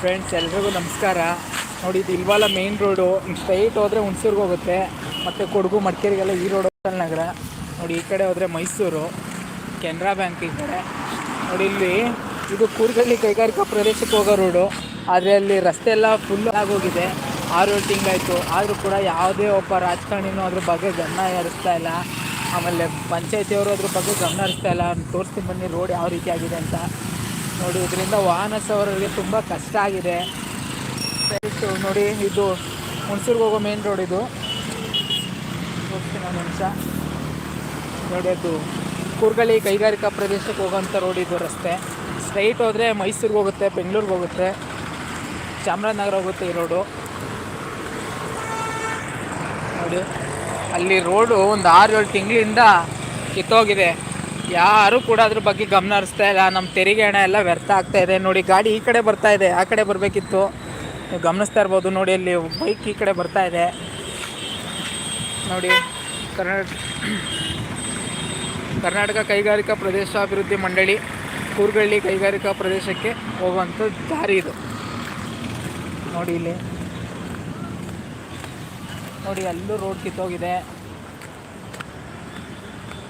Friends ಎಲ್ರಿಗೂ ನಮಸ್ಕಾರ. ನೋಡಿ, ಇದು ಇಲ್ವಾಲ ಮೇನ್ ರೋಡು ಸ್ಟ್ರೈಟ್ ಹೋದರೆ ಹುಣಸೂರ್ಗೆ ಹೋಗುತ್ತೆ. ಮತ್ತು ಕೊಡಗು, ಮಡಿಕೇರಿಗೆಲ್ಲ ಈ ರೋಡ್ ನಗರ. ನೋಡಿ, ಈ ಕಡೆ ಹೋದರೆ ಮೈಸೂರು, ಕೆನರಾ ಬ್ಯಾಂಕ್ ಈ ನೋಡಿ, ಇಲ್ಲಿ ಇದು ಕೂರ್ಗಲ್ಲಿ ಕೈಗಾರಿಕಾ ಪ್ರದೇಶಕ್ಕೆ ಹೋಗೋ ರೋಡು ಆದರೆ ಅಲ್ಲಿ ರಸ್ತೆ ಎಲ್ಲ ಫುಲ್ ಆಗೋಗಿದೆ ಆ ರೋಡ್ ತಿಂಗಳಾಯಿತು ಆದರೂ ಕೂಡ ಯಾವುದೇ ಒಬ್ಬ ರಾಜಕಾರಣಿನೂ ಅದ್ರ ಬಗ್ಗೆ ಗಮನ ಹರಿಸ್ತಾ ಇಲ್ಲ. ಆಮೇಲೆ ಪಂಚಾಯತಿಯವರು ಅದ್ರ ಬಗ್ಗೆ ಗಮನ ಹರಿಸ್ತಾ ಇಲ್ಲ. ತೋರಿಸ್ತೀನಿ ಬನ್ನಿ ರೋಡ್ ಯಾವ ರೀತಿ ಆಗಿದೆ ಅಂತ. ನೋಡಿ, ಇದರಿಂದ ವಾಹನ ಸವಾರರಿಗೆ ತುಂಬ ಕಷ್ಟ ಆಗಿದೆ. ನೋಡಿ, ಇದು ಹುಣಸೂರ್ಗೆ ಹೋಗೋ ಮೇನ್ ರೋಡ್ ಇದು. ಒಂದು ನಿಮಿಷ. ನೋಡಿ, ಅದು ಕೂರ್ಗಳಿ ಕೈಗಾರಿಕಾ ಪ್ರದೇಶಕ್ಕೆ ಹೋಗೋಂಥ ರೋಡ್ ಇದು ರಸ್ತೆ. ಸ್ಟ್ರೈಟ್ ಹೋದರೆ ಮೈಸೂರಿಗೆ ಹೋಗುತ್ತೆ, ಬೆಂಗಳೂರಿಗೆ ಹೋಗುತ್ತೆ, ಚಾಮರಾಜನಗರ ಹೋಗುತ್ತೆ ಈ ರೋಡು ನೋಡಿ, ಅಲ್ಲಿ ರೋಡು ಒಂದು ಆರು ಏಳು ತಿಂಗಳಿಂದ ಕಿತ್ತೋಗಿದೆ. ಯಾರೂ ಕೂಡ ಅದ್ರ ಬಗ್ಗೆ ಗಮನ ಹರಿಸ್ತಾ ಇಲ್ಲ. ನಮ್ಮ ತೆರಿಗೆ ಹಣ ಎಲ್ಲ ವ್ಯರ್ಥ ಆಗ್ತಾ ಇದೆ. ನೋಡಿ, ಗಾಡಿ ಈ ಕಡೆ ಬರ್ತಾ ಇದೆ, ಆ ಕಡೆ ಬರಬೇಕಿತ್ತು. ಗಮನಿಸ್ತಾ ಇರ್ಬೋದು, ನೋಡಿ ಅಲ್ಲಿ ಬೈಕ್ ಈ ಕಡೆ ಬರ್ತಾ ಇದೆ. ನೋಡಿ, ಕರ್ನಾಟಕ ಕರ್ನಾಟಕ ಕೈಗಾರಿಕಾ ಪ್ರದೇಶಾಭಿವೃದ್ಧಿ ಮಂಡಳಿ, ಕೂರ್ಗಳ್ಳಿ ಕೈಗಾರಿಕಾ ಪ್ರದೇಶಕ್ಕೆ ಹೋಗುವಂಥ ದಾರಿ ಇದು. ನೋಡಿ ಇಲ್ಲಿ. ನೋಡಿ, ಅಲ್ಲೂ ರೋಡ್ ಕಿತ್ತೋಗಿದೆ.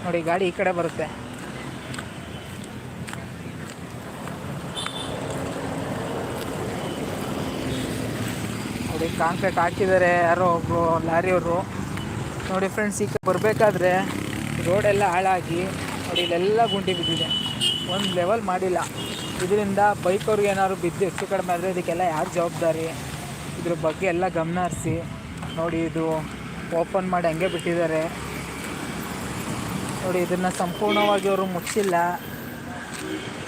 ನೋಡಿ, ಗಾಡಿ ಈ ಕಡೆ ಬರುತ್ತೆ. ನೋಡಿ ಕಾಂಕ್ರೀಟ್ ಹಾಕಿದ್ದಾರೆ ಯಾರೋ ಒಬ್ಬರು ಲಾರಿಯವರು. ನೋಡಿ ಫ್ರೆಂಡ್ಸ್ ಈಗ ಬರಬೇಕಾದ್ರೆ ರೋಡೆಲ್ಲ ಹಾಳಾಗಿ, ನೋಡಿ ಇಲ್ಲೆಲ್ಲ ಗುಂಡಿ ಬಿದ್ದಿದೆ. ಒಂದು ಲೆವೆಲ್ ಮಾಡಿಲ್ಲ. ಇದರಿಂದ ಬೈಕವ್ರಿಗೆ ಏನಾದ್ರು ಬಿದ್ದು ಹೆಚ್ಚು ಕಡಿಮೆ ಆದರೆ ಇದಕ್ಕೆಲ್ಲ ಯಾರು ಜವಾಬ್ದಾರಿ? ಇದ್ರ ಬಗ್ಗೆ ಎಲ್ಲ ಗಮನ ಹರಿಸಿ. ನೋಡಿ, ಇದು ಓಪನ್ ಮಾಡಿ ಹಂಗೆ ಬಿಟ್ಟಿದ್ದಾರೆ. ನೋಡಿ, ಇದನ್ನು ಸಂಪೂರ್ಣವಾಗಿ ಅವರು ಮುಚ್ಚಿಲ್ಲ.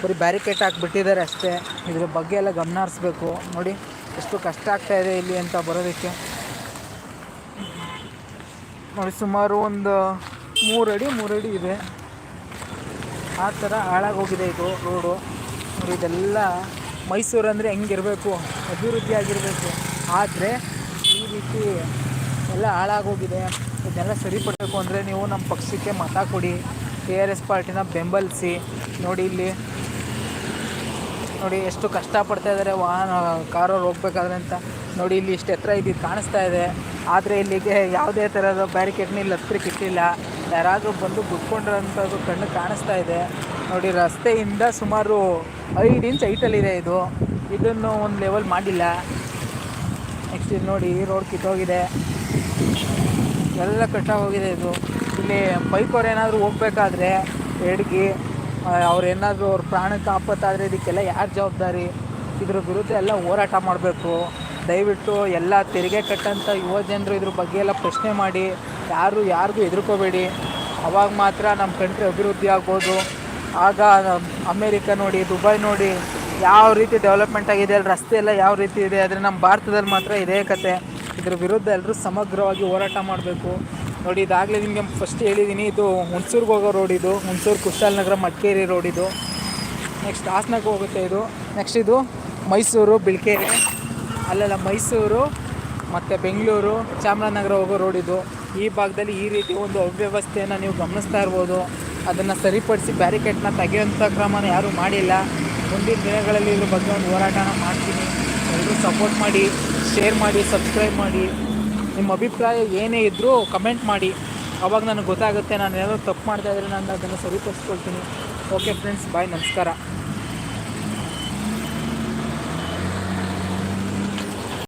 ಬರೀ ಬ್ಯಾರಿಕೇಡ್ ಹಾಕಿಬಿಟ್ಟಿದ್ದಾರೆ ಅಷ್ಟೇ. ಇದ್ರ ಬಗ್ಗೆ ಎಲ್ಲ ಗಮನ ಹರಿಸ್ಬೇಕು. ನೋಡಿ ಎಷ್ಟು ಕಷ್ಟ ಆಗ್ತಾ ಇದೆ ಇಲ್ಲಿ ಅಂತ ಬರೋದಕ್ಕೆ ನೋಡಿ ಸುಮಾರು ಒಂದು ಮೂರು ಅಡಿ ಮೂರು ಅಡಿ ಇದೆ ಆ ಥರ ಹಾಳಾಗೋಗಿದೆ ಇದು ರೋಡು ನೋಡಿ, ಇದೆಲ್ಲ ಮೈಸೂರು ಅಂದರೆ ಹೆಂಗಿರಬೇಕು, ಅಭಿವೃದ್ಧಿ ಆಗಿರಬೇಕು. ಆದರೆ ಈ ರೀತಿ ಎಲ್ಲ ಹಾಳಾಗೋಗಿದೆ. ಇದನ್ನೆಲ್ಲ ಸರಿಪಡಬೇಕು ಅಂದರೆ ನೀವು ನಮ್ಮ ಪಕ್ಷಕ್ಕೆ ಮತ ಕೊಡಿ. ಕೆ ಆರ್ ಎಸ್ ಪಾರ್ಟಿನ ಬೆಂಬಲಿಸಿ. ನೋಡಿ ಇಲ್ಲಿ ನೋಡಿ ಎಷ್ಟು ಕಷ್ಟಪಡ್ತಾ ಇದ್ದಾರೆ, ವಾಹನ ಕಾರವ್ರು ಹೋಗ್ಬೇಕಾದ್ರೆ ಅಂತ. ನೋಡಿ ಇಲ್ಲಿ ಇಷ್ಟು ಎತ್ತರ ಇದ್ದಿದ್ದು ಕಾಣಿಸ್ತಾ ಇದೆ. ಆದರೆ ಇಲ್ಲಿಗೆ ಯಾವುದೇ ಥರದ ಬ್ಯಾರಿಕೇಡ್ನ ಇಲ್ಲಿ ಹತ್ತಿರಕ್ಕೆ ಇಟ್ಟಿಲ್ಲ. ಯಾರಾದರೂ ಬಂದು ಗುಟ್ಕೊಂಡಿರೋಂಥದ್ದು ಕಣ್ಣು ಕಾಣಿಸ್ತಾ ಇದೆ. ನೋಡಿ ರಸ್ತೆಯಿಂದ ಸುಮಾರು ಐದು ಇಂಚ್ ಹೈಟಲ್ಲಿದೆ ಇದು. ಇದನ್ನು ಒಂದು ಲೆವೆಲ್ ಮಾಡಿಲ್ಲ. ನೆಕ್ಸ್ಟ್ ಇದು ನೋಡಿ ರೋಡ್ ಕಿತ್ತೋಗಿದೆ. ಎಲ್ಲ ಕಟ್ಟಾಗೋಗಿದೆ ಇದು. ಇಲ್ಲಿ ಬೈಕವ್ರು ಏನಾದರೂ ಹೋಗ್ಬೇಕಾದ್ರೆ ಎಡ್ಗಿ ಅವ್ರು ಏನಾದರೂ ಅವ್ರ ಪ್ರಾಣಕ್ಕೆ ಆಪತ್ತಾದರೆ ಇದಕ್ಕೆಲ್ಲ ಯಾರು ಜವಾಬ್ದಾರಿ? ಇದ್ರ ವಿರುದ್ಧ ಎಲ್ಲ ಹೋರಾಟ ಮಾಡಬೇಕು. ದಯವಿಟ್ಟು ಎಲ್ಲ ತೆರಿಗೆ ಕಟ್ಟಂಥ ಯುವ ಜನರು ಇದ್ರ ಬಗ್ಗೆ ಎಲ್ಲ ಪ್ರಶ್ನೆ ಮಾಡಿ. ಯಾರು ಯಾರಿಗೂ ಹೆದರ್ಕೋಬೇಡಿ. ಅವಾಗ ಮಾತ್ರ ನಮ್ಮ ಕಂಟ್ರಿ ಅಭಿವೃದ್ಧಿ ಆಗ್ಬೋದು. ಆಗ ಅಮೇರಿಕ ನೋಡಿ, ದುಬೈ ನೋಡಿ ಯಾವ ರೀತಿ ಡೆವಲಪ್ಮೆಂಟ್ ಆಗಿದೆ, ಅಲ್ಲಿ ರಸ್ತೆ ಎಲ್ಲ ಯಾವ ರೀತಿ ಇದೆ, ಆದರೆ ನಮ್ಮ ಭಾರತದಲ್ಲಿ ಮಾತ್ರ ಇದೇ ಕತೆ. ಇದ್ರ ವಿರುದ್ಧ ಎಲ್ಲರೂ ಸಮಗ್ರವಾಗಿ ಹೋರಾಟ ಮಾಡಬೇಕು. ನೋಡಿ, ಇದಾಗಲೇ ನಿಮಗೆ ಫಸ್ಟ್ ಹೇಳಿದ್ದೀನಿ ಇದು ಹುಣಸೂರ್ಗೆ ಹೋಗೋ ರೋಡ್ ಇದು. ಹುಣಸೂರು ಕುಶಾಲನಗರ ಮಡಿಕೇರಿ ರೋಡ್ ಇದು. ನೆಕ್ಸ್ಟ್ ಹಾಸನಕ್ಕೆ ಹೋಗುತ್ತೆ ಇದು. ನೆಕ್ಸ್ಟ್ ಇದು ಮೈಸೂರು, ಬಿಳ್ಕೇರಿ. ಅಲ್ಲೆಲ್ಲ ಮೈಸೂರು ಮತ್ತು ಬೆಂಗಳೂರು, ಚಾಮರಾಜನಗರ ಹೋಗೋ ರೋಡ್ ಇದು. ಈ ಭಾಗದಲ್ಲಿ ಈ ರೀತಿ ಒಂದು ಅವ್ಯವಸ್ಥೆಯನ್ನು ನೀವು ಗಮನಿಸ್ತಾ ಇರ್ಬೋದು. ಅದನ್ನು ಸರಿಪಡಿಸಿ ಬ್ಯಾರಿಕೇಡ್ನ ತೆಗೆಯುವಂಥ ಕ್ರಮನ ಯಾರೂ ಮಾಡಿಲ್ಲ. ಮುಂದಿನ ದಿನಗಳಲ್ಲಿ ಇದ್ರ ಬಗ್ಗೆ ಒಂದು ಹೋರಾಟನ ಮಾಡ್ತೀನಿ. ಎಲ್ಲರೂ ಸಪೋರ್ಟ್ ಮಾಡಿ ಶೇರ್ ಮಾಡಿ ಸಬ್ಸ್ಕ್ರೈಬ್ ಮಾಡಿ. ನಿಮ್ಮ ಅಭಿಪ್ರಾಯ ಏನೇ ಇದ್ದರೂ ಕಮೆಂಟ್ ಮಾಡಿ. ಅವಾಗ ನನಗೆ ಗೊತ್ತಾಗುತ್ತೆ ನಾನು ಏನಾದರೂ ತಪ್ಪು ಮಾಡ್ತಾ ಇದ್ದರೆ ನಾನು ಅದನ್ನು ಸರಿಪಡಿಸ್ಕೊಳ್ತೀನಿ. ಓಕೆ ಫ್ರೆಂಡ್ಸ್ ಬಾಯ್ ನಮಸ್ಕಾರ.